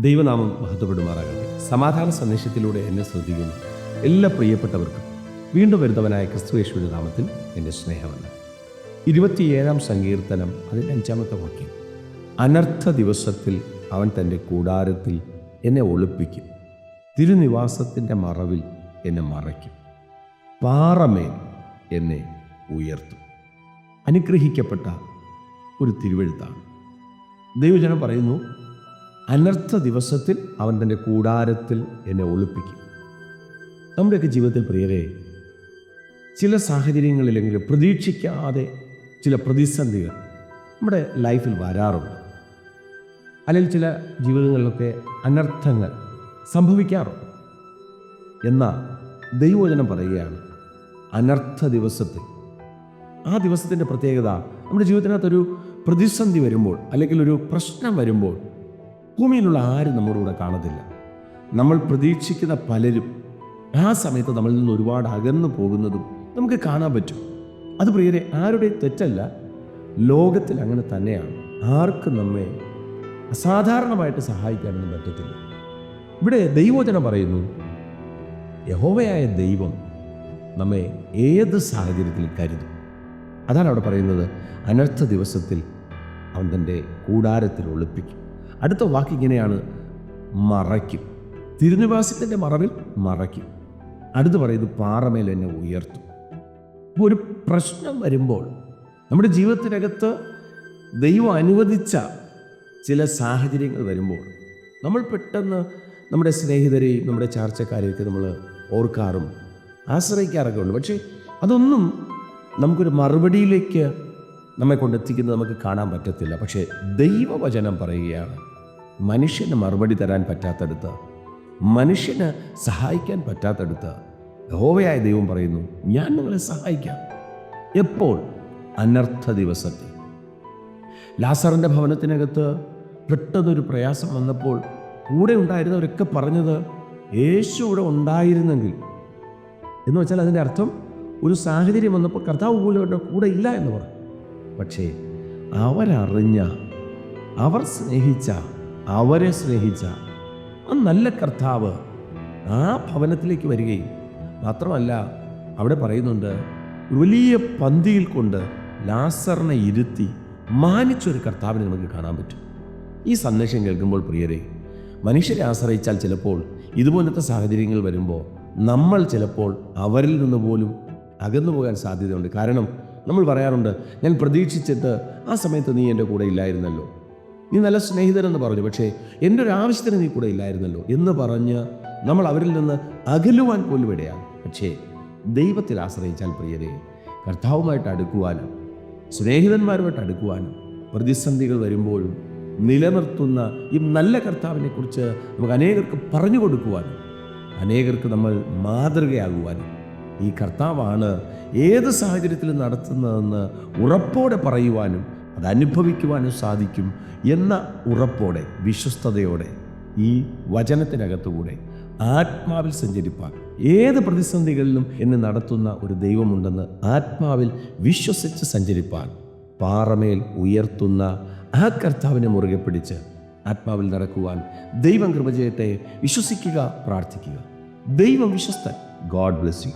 ദൈവനാമം മഹത്വപ്പെടുമാറാകട്ടെ. സമാധാന സന്ദേശത്തിലൂടെ എന്നെ ശ്രദ്ധിക്കുന്ന. എല്ലാ പ്രിയപ്പെട്ടവർക്കും വീണ്ടും വരുന്നവനായ ക്രിസ്തുയേശുവിന്റെ നാമത്തിൽ എന്റെ സ്നേഹമല്ല ഇരുപത്തിയേഴാം സങ്കീർത്തനം അതിന്റെ അഞ്ചാമത്തെ വാക്യം. അനർത്ഥ ദിവസത്തിൽ അവൻ തന്റെ കൂടാരത്തിൽ എന്നെ ഒളിപ്പിക്കും. തിരുനിവാസത്തിന്റെ മറവിൽ എന്നെ മറയ്ക്കും. പാറമേൽ എന്നെ ഉയർത്തും. അനുഗ്രഹിക്കപ്പെട്ട ഒരു തിരുവഴുത്താണ്. ദൈവജനം പറയുന്നു അനർത്ഥ ദിവസത്തിൽ അവൻ തന്റെ കൂടാരത്തിൽ എന്നെ ഒളിപ്പിക്കും. നമ്മുടെയൊക്കെ ജീവിതത്തിൽ പ്രിയരെ ചില സാഹചര്യങ്ങളിലെങ്കിലും പ്രതീക്ഷിക്കാതെ ചില പ്രതിസന്ധികൾ നമ്മുടെ ലൈഫിൽ വരാറുണ്ട്. അല്ലെങ്കിൽ ചില ജീവിതങ്ങളിലൊക്കെ അനർത്ഥങ്ങൾ സംഭവിക്കാറുണ്ട്. എന്നാൽ ദൈവവചനം പറയുകയാണ് അനർത്ഥ ദിവസത്തിൽ. ആ ദിവസത്തിന്റെ പ്രത്യേകത നമ്മുടെ ജീവിതത്തിനകത്തൊരു പ്രതിസന്ധി വരുമ്പോൾ അല്ലെങ്കിൽ ഒരു പ്രശ്നം വരുമ്പോൾ ഭൂമിയിലുള്ള ആരും നമ്മുടെ കൂടെ കാണത്തില്ല. നമ്മൾ പ്രതീക്ഷിക്കുന്ന പലരും ആ സമയത്ത് നമ്മളിൽ നിന്ന് ഒരുപാട് അകന്നു പോകുന്നതും നമുക്ക് കാണാൻ പറ്റും. അത് പ്രിയരെ ആരുടെ തെറ്റല്ല ലോകത്തിൽ അങ്ങനെ തന്നെയാണ്. ആർക്കും നമ്മെ അസാധാരണമായിട്ട് സഹായിക്കാനൊന്നും പറ്റത്തില്ല. ഇവിടെ ദൈവോചനം പറയുന്നു യഹോവയായ ദൈവം നമ്മെ ഏത് സാഹചര്യത്തിൽ കരുതും. അതാണ് അവിടെ പറയുന്നത്. അനർത്ഥ ദിവസത്തിൽ അവൻ തന്റെ കൂടാരത്തിൽ ഒളിപ്പിക്കും. അടുത്ത വാക്ക് ഇങ്ങനെയാണ്. മറയ്ക്കും. തിരുനിവാസത്തിന്റെ മറവിൽ മറയ്ക്കും. അടുത്ത് പറയുന്നത് പാറമേൽ എന്നെ ഉയർത്തും. ഒരു പ്രശ്നം വരുമ്പോൾ നമ്മുടെ ജീവിതത്തിനകത്ത് ദൈവം അനുവദിച്ച ചില സാഹചര്യങ്ങൾ വരുമ്പോൾ നമ്മൾ പെട്ടെന്ന് നമ്മുടെ സ്നേഹിതരെയും നമ്മുടെ ചാർച്ചക്കാരെയൊക്കെ നമ്മൾ ഓർക്കാറും ആശ്രയിക്കാറൊക്കെ ഉണ്ട്. പക്ഷേ അതൊന്നും നമുക്കൊരു മറുപടിയിലേക്ക് നമ്മെ കൊണ്ടെത്തിക്കുന്നത് നമുക്ക് കാണാൻ പറ്റത്തില്ല. പക്ഷേ ദൈവവചനം പറയുകയാണ് മനുഷ്യന് മറുപടി തരാൻ പറ്റാത്തടുത്ത് മനുഷ്യന് സഹായിക്കാൻ പറ്റാത്തടുത്ത് യഹോവയായ ദൈവം പറയുന്നു ഞാൻ നിങ്ങളെ സഹായിക്കാം. എപ്പോൾ? അനർത്ഥ ദിവസത്തിൽ. ലാസറിന്റെ ഭവനത്തിനകത്ത് പെട്ടെന്നൊരു പ്രയാസം വന്നപ്പോൾ കൂടെ ഉണ്ടായിരുന്നവരൊക്കെ പറഞ്ഞത് യേശു ഇവിടെ ഉണ്ടായിരുന്നെങ്കിൽ. എന്ന് വെച്ചാൽ അതിന്റെ അർത്ഥം ഒരു സാഹചര്യം വന്നപ്പോൾ കർത്താവ് പോലും കൂടെ ഇല്ല എന്ന് പറഞ്ഞു. പക്ഷേ അവരറിഞ്ഞ അവർ സ്നേഹിച്ച അവരെ സ്നേഹിച്ച ആ നല്ല കർത്താവ് ആ ഭവനത്തിലേക്ക് വരികയും മാത്രമല്ല അവിടെ പറയുന്നുണ്ട് വലിയ പന്തിയിൽ കൊണ്ട് ലാസറിനെ ഇരുത്തി മാനിച്ചൊരു കർത്താവിനെ നമുക്ക് കാണാൻ പറ്റും. ഈ സന്ദേശം കേൾക്കുമ്പോൾ പ്രിയരെ മനുഷ്യരെ ആശ്രയിച്ചാൽ ചിലപ്പോൾ ഇതുപോലത്തെ സാഹചര്യങ്ങൾ വരുമ്പോൾ നമ്മൾ ചിലപ്പോൾ അവരിൽ നിന്ന് പോലും അകന്നു പോകാൻ സാധ്യതയുണ്ട്. കാരണം നമ്മൾ പറയാറുണ്ട് ഞാൻ പ്രതീക്ഷിച്ചിട്ട് ആ സമയത്ത് നീ എന്റെ കൂടെ ഇല്ലായിരുന്നല്ലോ. നീ നല്ല സ്നേഹിതരെന്ന് പറഞ്ഞു പക്ഷേ എന്റെ ഒരു ആവശ്യത്തിന് നീ കൂടെ ഇല്ലായിരുന്നല്ലോ എന്ന് പറഞ്ഞ് നമ്മൾ അവരിൽ നിന്ന് അകലുവാൻ പോലും ഇടയാണ് പക്ഷേ ദൈവത്തിൽ ആശ്രയിച്ചാൽ പ്രിയരെ കർത്താവുമായിട്ട് അടുക്കുവാനും സ്നേഹിതന്മാരുമായിട്ട് അടുക്കുവാനും പ്രതിസന്ധികൾ വരുമ്പോഴും നിലനിർത്തുന്ന ഈ നല്ല കർത്താവിനെ കുറിച്ച് നമുക്ക് അനേകർക്ക് പറഞ്ഞു കൊടുക്കുവാനും അനേകർക്ക് നമ്മൾ മാതൃകയാകുവാനും ഈ കർത്താവാണ് ഏത് സാഹചര്യത്തിൽ നടത്തുന്നതെന്ന് ഉറപ്പോടെ പറയുവാനും അത് അനുഭവിക്കുവാനും സാധിക്കും എന്ന ഉറപ്പോടെ വിശ്വസ്തയോടെ ഈ വചനത്തിനകത്തുകൂടെ ആത്മാവിൽ സഞ്ചരിപ്പാൻ. ഏത് പ്രതിസന്ധികളിലും എന്നെ നടത്തുന്ന ഒരു ദൈവമുണ്ടെന്ന് ആത്മാവിൽ വിശ്വസിച്ച് സഞ്ചരിപ്പാൻ. പാറമേൽ ഉയർത്തുന്ന ആ കർത്താവിനെ മുറുകെ പിടിച്ച് ആത്മാവിൽ നടക്കുവാൻ ദൈവം കൃപജയത്തെ വിശ്വസിക്കുക പ്രാർത്ഥിക്കുക. ദൈവം വിശ്വസ്തൻ. God bless you.